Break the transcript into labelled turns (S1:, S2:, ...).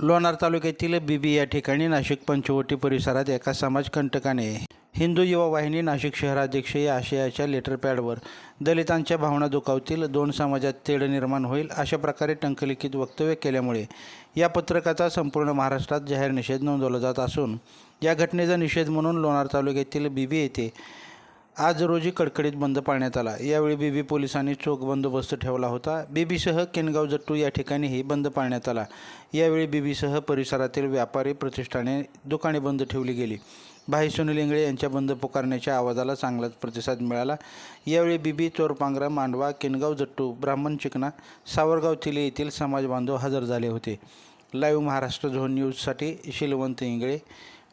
S1: लोणार तालुक्यातील बीबी या ठिकाणी नाशिक पंचवटी परिसरात एका समाजकंटकाने हिंदू युवा वाहिनी नाशिक शहराध्यक्ष या आशयाच्या लेटर पॅडवर दलितांच्या भावना दुखावतील दोन समाजात तेढ निर्माण होईल अशा प्रकारे टंकलिखित वक्तव्य केल्यामुळे या पत्रकाचा संपूर्ण महाराष्ट्रात जाहीर निषेध नोंदवला जात असून या घटनेचा निषेध म्हणून लोणार तालुक्यातील बीबी येथे आज रोजी कडकडीत बंद पाळण्यात आला. यावेळी बीबी पोलिसांनी चोख बंदोबस्त ठेवला होता. बीबीसह केनगाव जट्टू या ठिकाणीही बंद पाळण्यात आला. यावेळी बीबीसह परिसरातील व्यापारी प्रतिष्ठाने दुकाने बंद ठेवली गेली. भाई सुनील इंगळे यांच्या बंद पुकारण्याच्या आवाजाला चांगलाच प्रतिसाद मिळाला. यावेळी बीबी चोरपांगरा मांडवा केनगाव जट्टू ब्राह्मण चिकना सावरगाव तिले येथील समाज बांधव हजर झाले होते. लाईव्ह महाराष्ट्र झोन न्यूजसाठी शिलवंत इंगळे